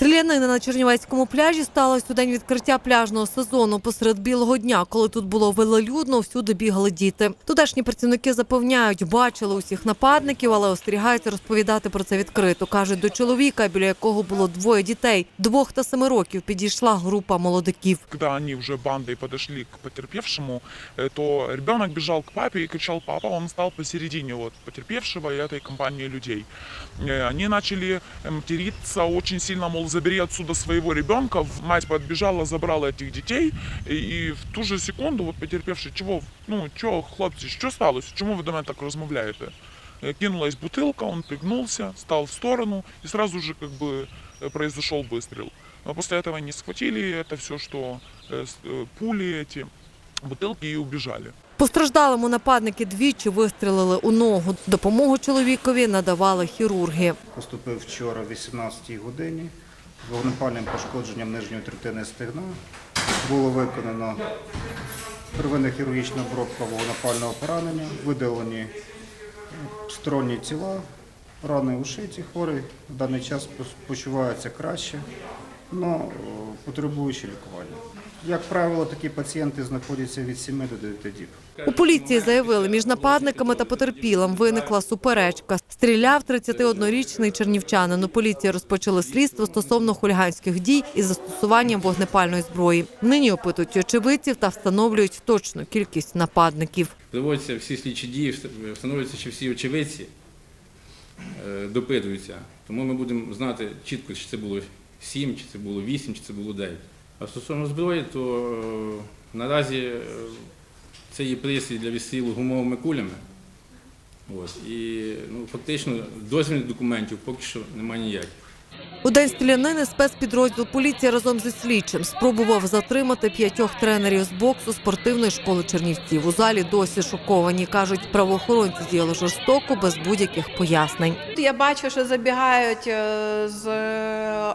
Стрілянина на Чернівецькому пляжі сталося у день відкриття пляжного сезону посеред білого дня, коли тут було велолюдно, всюди бігали діти. Тутешні працівники запевняють, бачили усіх нападників, але остерігаються розповідати про це відкрито. кажуть, до чоловіка, біля якого було двоє дітей, двох та семи років, підійшла група молодиків. Когда они уже бандой подошли к потерпевшему, э, то ребенок бежал к папе и кричал «папа», он стал посередине вот потерпевшего и этой компании людей. Э, Они начали э, материться очень сильно, мол, забери отсюда своего ребенка. Мать подбежала, забрала этих детей, и, и в ту же секунду вот потерпевший, чего, ну, чого, хлопці, що сталося, чому ви до мене так розмовляєте? Э, Кинулась бутылка, он пригнулся, стал в сторону, и сразу же как бы э, произошел выстрел. Но после этого они схватили это все, что э, с- э, пули эти, бутылки и убежали. Постраждалому нападники двічі вистрелили у ногу. Допомогу чоловікові надавали хірурги. Поступив вчора о 18 годині вогнепальним пошкодженням нижньої третини стегна. Було виконано первинна хірургічна обробка вогнепального поранення, видалені сторонні тіла, рани ушиті, шиті хворий. В даний час почувається краще, але потребуючи лікування. Як правило, такі пацієнти знаходяться від 7 до 9 діб. У поліції заявили, між нападниками та потерпілим виникла суперечка. Стріляв 31-річний чернівчанин. У поліції розпочали слідство стосовно хуліганських дій із застосуванням вогнепальної зброї. Нині опитують очевидців та встановлюють точну кількість нападників. Проводяться всі слідчі дії, встановлюються, що всі очевидці е, допитуються. Тому ми будемо знати чітко, чи це було 7, чи це було 8, чи це було 9. А стосовно зброї, то е, наразі е, це є пристрій для відстрілу гумовими кулями. От. І ну, фактично дозвільних документів поки що немає ніяких. У день стрілянини спецпідрозділ поліції разом зі слідчим спробував затримати п'ятьох тренерів з боксу спортивної школи Чернівців. У залі досі шоковані. кажуть, правоохоронці діяли жорстоко без будь-яких пояснень. Я бачу, що забігають е, з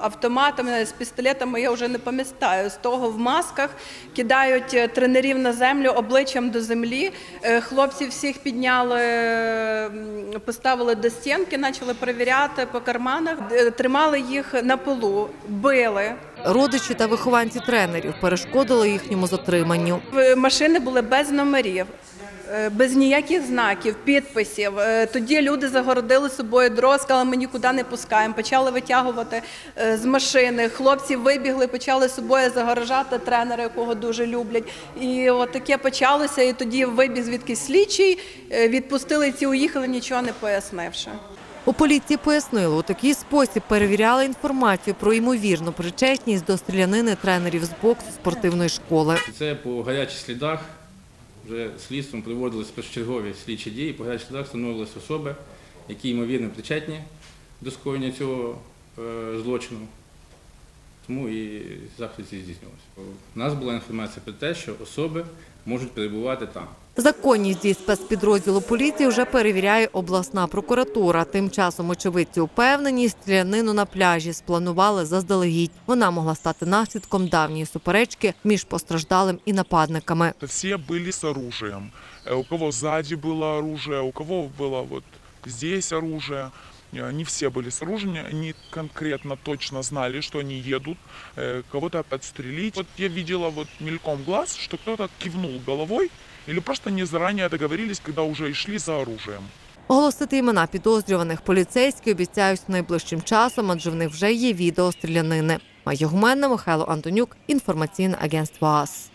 автоматами, з пістолетами, я вже не пам'ятаю. З того в масках кидають е, тренерів на землю обличчям до землі. Е, Хлопців всіх підняли, поставили до стінки, почали перевіряти по карманах, Е, тримали їх на полу, били. Родичі та вихованці тренерів перешкодили їхньому затриманню. Машини були без номерів. е, Без ніяких знаків, підписів. Е, Тоді люди загородили собою дорогу, сказали, ми нікуди не пускаємо. Почали витягувати е, з машини. Хлопці вибігли, почали собою загорожати тренера, якого дуже люблять. І от таке почалося. І тоді вибіг звідки слідчий, відпустили ці, уїхали, нічого не пояснивши. У поліції пояснили, у такий спосіб перевіряли інформацію про ймовірну причетність до стрілянини тренерів з боксу спортивної школи. Це по гарячих слідах вже слідством проводились першочергові слідчі дії. По гарячих слідах встановилися особи, які ймовірно причетні до скоєння цього е, злочину. Тому і захід здійснювався. У нас була інформація про те, що особи можуть перебувати там. Законність дій спецпідрозділу поліції вже перевіряє обласна прокуратура. Тим часом очевидці упевнені, стрілянину на пляжі спланували заздалегідь. Вона могла стати наслідком давньої суперечки між постраждалим і нападниками. Это все были с оружием. Э, У кого сзади было оружие, у кого было вот здесь оружие. Э, Они все были с оружием, они конкретно точно знали, что они едут э, кого-то подстрелить. Вот я видела вот мельком глаз, что кто-то кивнул головой или просто они заранее договорились, когда уже и шли за оружием. Оголосити імена підозрюваних поліцейські обіцяють найближчим часом, адже в них вже є відео стрілянини. Майя Гуменна, Михайло Антонюк, інформаційне агентство АС.